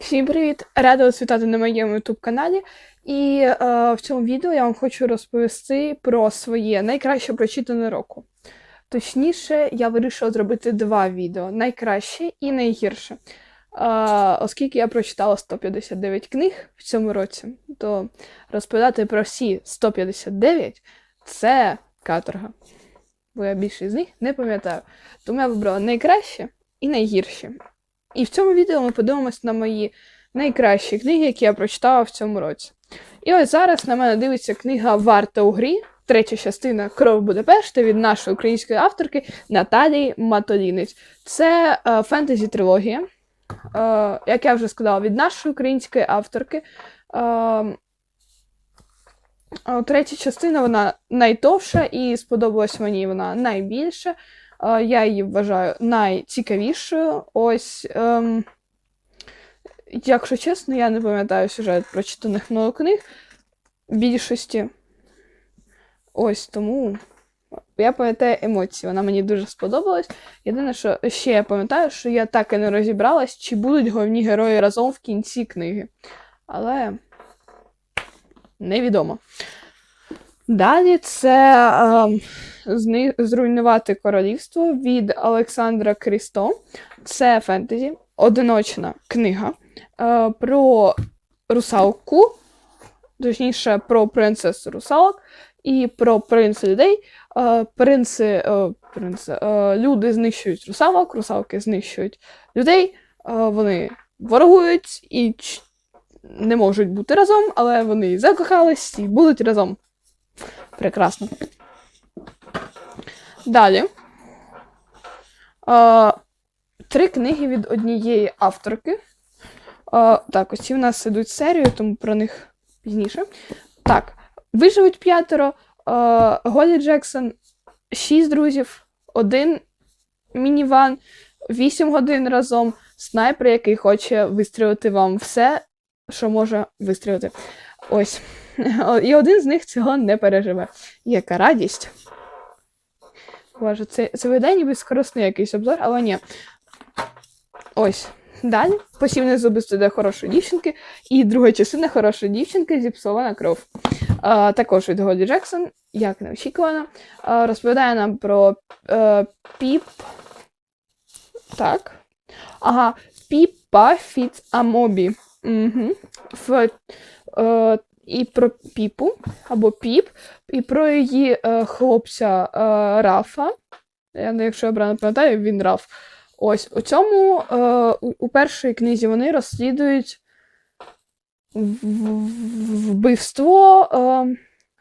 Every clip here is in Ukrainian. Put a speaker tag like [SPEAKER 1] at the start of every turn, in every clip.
[SPEAKER 1] Всім привіт! Рада вас вітати на моєму YouTube каналі. І е, в цьому відео я вам хочу розповісти про своє найкраще прочитане року. Точніше, я вирішила зробити два відео: найкраще і найгірше. Е, оскільки я прочитала 159 книг в цьому році, то розповідати про всі 159 це каторга. Бо я більше з них не пам'ятаю. Тому я вибрала найкраще і найгірше. І в цьому відео ми подивимося на мої найкращі книги, які я прочитала в цьому році. І ось зараз на мене дивиться книга Варта у грі, третя частина Кров Будапешта від нашої української авторки Наталії Матолінець. Це е, фентезі-трилогія, е, як я вже сказала, від нашої української авторки. Е, е, Третя частина вона найтовша і сподобалась мені вона найбільше. Е, Я її вважаю найцікавішою. Ось, ем, якщо чесно, я не пам'ятаю сюжет прочитаних мною книг більшості. Ось тому я пам'ятаю емоції. Вона мені дуже сподобалась. Єдине, що ще я пам'ятаю, що я так і не розібралась, чи будуть головні герої разом в кінці книги. Але невідомо. Далі це зни- Зруйнувати королівство від Олександра Крісто. Це фентезі, одиночна книга е, про русалку, точніше, про принцесу русалок і про принца людей. Е, принци, е, принци, е, люди знищують русалок, русалки знищують людей, е, вони ворогують і не можуть бути разом, але вони закохались і будуть разом. Прекрасно. Далі. Е, три книги від однієї авторки. Е, так, ось ці в нас ідуть серію, тому про них пізніше. Так, виживуть п'ятеро. Е, Голі Джексон, шість друзів, один мініван, вісім годин разом, снайпер, який хоче вистрілити вам все, що може вистрілити. Ось. І один з них цього не переживе. Яка радість. Боже, це, це виглядає ніби скоростний якийсь обзор, але ні. Ось. Далі. Посівне зубисто для хорошої дівчинки. І друга частина хорошої дівчинки зіпсована кров. А, також від Голі Джексон, як неочікувано. А, розповідає нам про е, піп. Так. Ага, Піпа Фіц Амобі. Угу. Е, і про Піпу або Піп, і про її е, хлопця е, Рафа. Я, якщо я правильно пам'ятаю, він Раф. Ось у цьому е, у, першій книзі вони розслідують вбивство,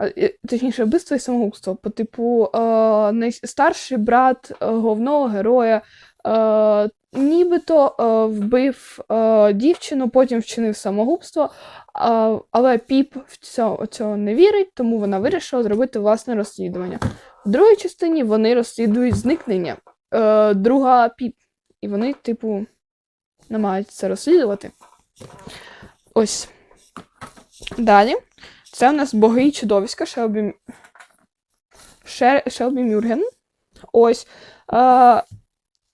[SPEAKER 1] е, е, точніше, вбивство і самогубство. По типу, е, старший брат е, головного героя. Е, Нібито е, вбив е, дівчину, потім вчинив самогубство, а, але Піп в цього, цього не вірить, тому вона вирішила зробити власне розслідування. В другій частині вони розслідують зникнення е, друга Піп. І вони, типу, намагаються розслідувати. Ось. Далі. Це у нас боги і чудовиська Шелбі, Шер... Шелбі Мюрген. Ось. Е,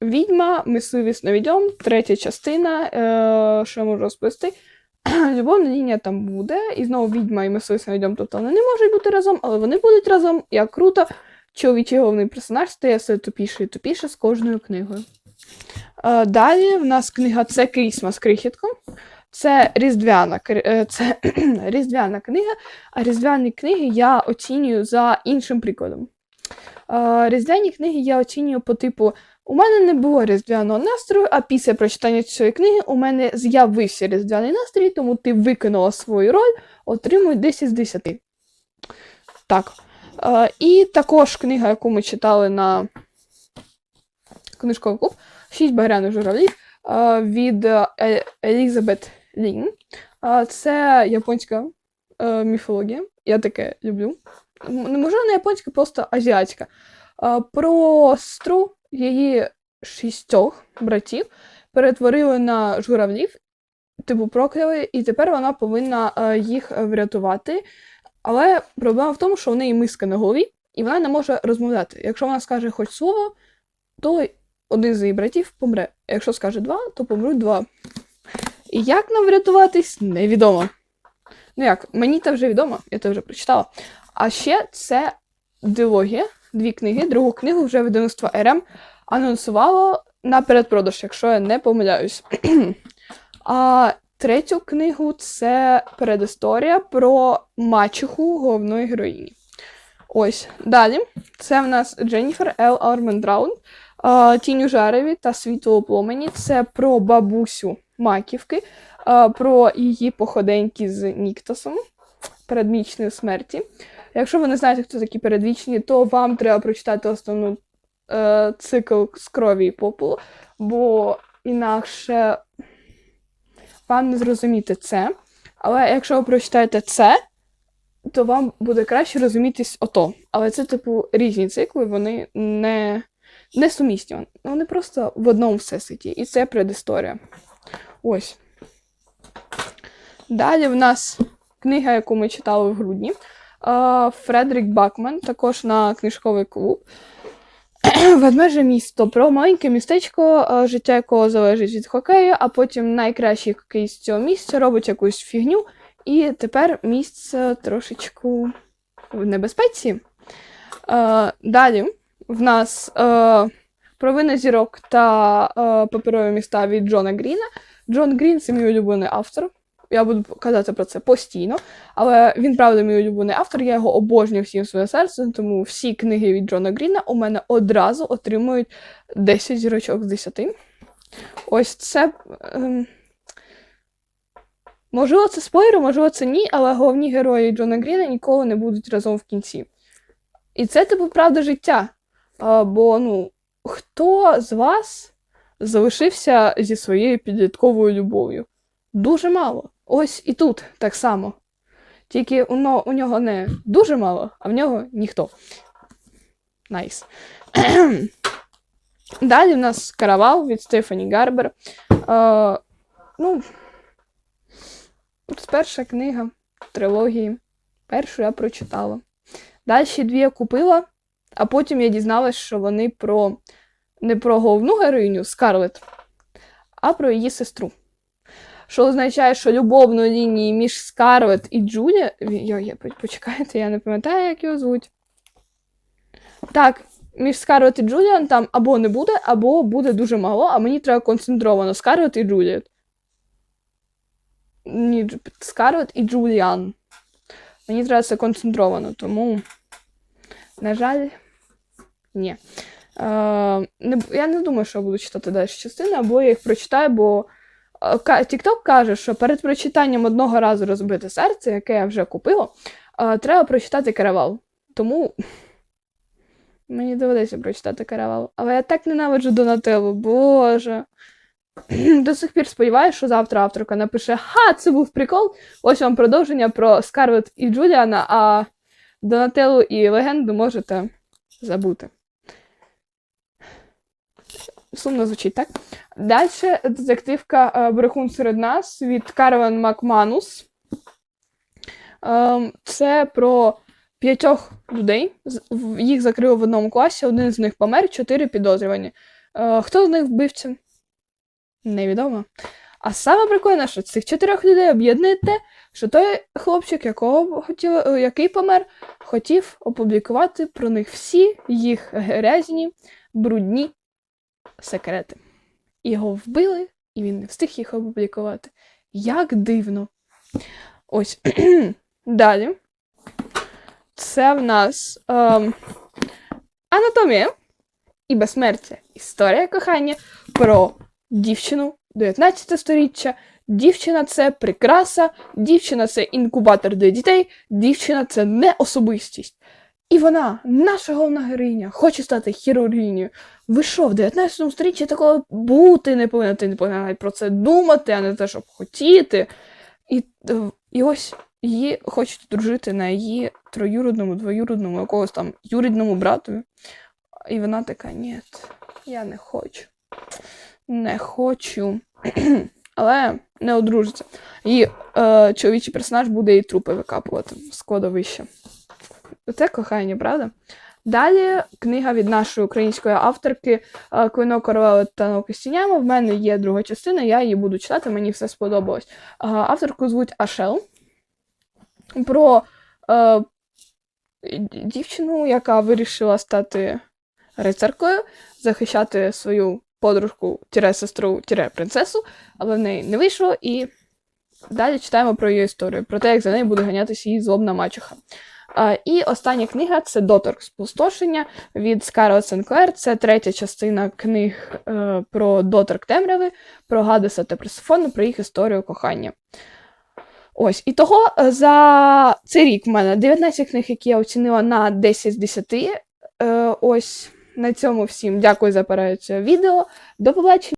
[SPEAKER 1] Відьма, мисливий сновідьом, третя частина. Е, що я можу розповісти? Любовна лінія там буде, і знову відьма і мисливий сновідьом, тобто вони не можуть бути разом, але вони будуть разом. Як круто, чоловічий головний персонаж стає все тупіше і тупіше з кожною книгою. Е, далі в нас книга це Крісмас крихітком. Це різдвяна, е, це різдвяна книга, а різдвяні книги я оцінюю за іншим прикладом. Е, Різдвяні книги я оцінюю по типу: у мене не було різдвяного настрою, а після прочитання цієї книги у мене з'явився різдвяний настрій, тому ти виконала свою роль, отримуй 10 з 10. Так. Е, і також книга, яку ми читали на книжковий клуб Шість багряних журавлів е, від е, Елізабет Лін. Е, Це японська е, міфологія. Я таке люблю. Можливо, не японська, просто азіатська. Е, Про сестру її шістьох братів перетворили на журавлів, типу прокляли, і тепер вона повинна е, їх е, врятувати. Але проблема в тому, що в неї миска на голові, і вона не може розмовляти. Якщо вона скаже хоч слово, то один з її братів помре. Якщо скаже два, то помруть два. І як нам врятуватись, невідомо. Ну як, мені це вже відомо, я це вже прочитала. А ще це дилогія, дві книги. Другу книгу вже видавництво РМ анонсувало на передпродаж, якщо я не помиляюсь. а третю книгу це передісторія про мачеху головної героїні. Ось далі. Це в нас Дженніфер Л. Армендраун, Тінь у жареві та світло у пломені. Це про бабусю Маківки, про її походеньки з Ніктосом передвічної смерті. Якщо ви не знаєте, хто такі передвічні, то вам треба прочитати основну е, цикл з крові і попелу, бо інакше вам не зрозуміти це. Але якщо ви прочитаєте це, то вам буде краще розумітись ото. Але це, типу, різні цикли, вони не, не сумісні. Вони просто в одному всесвіті. І це предісторія. Ось. Далі в нас книга, яку ми читали в грудні. Фредерік Бакман, також на книжковий клуб. Ведмеже місто про маленьке містечко, життя якого залежить від хокею, а потім найкращий хокей з цього місця робить якусь фігню, і тепер місце трошечку в небезпеці. Далі в нас провина зірок та паперові міста від Джона Гріна. Джон Грін це мій улюблений автор. Я буду казати про це постійно. Але він, правда, мій улюблений автор, я його обожнюю всім своє серце, тому всі книги від Джона Гріна у мене одразу отримують 10 зірочок з 10. Ось це. Ем... Можливо, це спойлер, можливо, це ні, але головні герої Джона Гріна ніколи не будуть разом в кінці. І це, типу, правда життя. А, бо, ну, хто з вас залишився зі своєю підлітковою любов'ю? Дуже мало. Ось і тут так само. Тільки уно, у нього не дуже мало, а в нього ніхто. Найс. Далі в нас каравал від Стефані Гарбер. Е, ну, перша книга трилогії. Першу я прочитала. Далі дві я купила, а потім я дізналась, що вони про не про головну героїню Скарлет, а про її сестру. Що означає, що любовної лінії між Скарлет і Джулі. Йо, почекайте, я не пам'ятаю, як його звуть. Так, між Скарлет і Джуліан там або не буде, або буде дуже мало, а мені треба концентровано Скарлет і Джуліет. Ні, Скарлет і Джуліан. Мені треба це концентровано, тому, на жаль, ні. Е, не, я не думаю, що я буду читати далі частини, або я їх прочитаю, бо TikTok каже, що перед прочитанням одного разу розбите серце, яке я вже купила, е, треба прочитати каравал. Тому мені доведеться прочитати каравал. Але я так ненавиджу Донателлу, боже. До сих пір сподіваюся, що завтра авторка напише: Ха, це був прикол! Ось вам продовження про Скарлет і Джуліана, а Донателлу і легенду можете забути. Сумно звучить, так? Далі детективка е, Брехун серед нас від Карвен Макманус. Е, це про п'ятьох людей. Їх закрили в одному класі, один з них помер, чотири підозрювані. Е, Хто з них вбивця? Невідомо. А саме прикольне, що цих чотирьох людей об'єднує те, що той хлопчик, якого хотіли, е, який помер, хотів опублікувати про них всі їх грязні, брудні секрети. Його вбили, і він не встиг їх опублікувати. Як дивно. Ось. Далі. Це в нас ем, анатомія і безсмертя. Історія кохання про дівчину 19 століття. Дівчина це прикраса, дівчина це інкубатор для дітей, дівчина це не особистість. І вона, наша головна героїня, хоче стати хірургінею. Ви що, в 19 сторіччі такого бути не повинна, ти не повинна навіть про це думати, а не те, щоб хотіти. І, е, і ось її хочуть дружити на її троюродному, двоюродному, якогось там юрідному братові. І вона така, ні, я не хочу. Не хочу. Але не одружиться. І е, чоловічий персонаж буде їй трупи викапувати з кладовища. Це кохання, правда? Далі книга від нашої української авторки е, Клинок королеви та науки. В мене є друга частина, я її буду читати, мені все сподобалось. Е, Авторку звуть Ашел. Про е, дівчину, яка вирішила стати рицаркою, захищати свою подружку, тіре сестру, тіре принцесу, але в неї не вийшло, і далі читаємо про її історію, про те, як за нею буде ганятися її злобна мачеха. І остання книга це Доторк Спустошення від Скарлет Сенклер. Це третя частина книг е, про Доторк Темряви, про Гадеса та Персифону, про їх історію кохання. Ось, і того е, за цей рік в мене 19 книг, які я оцінила на 10 з 10. Е, ось на цьому всім дякую за перегляд цього відео. До побачення!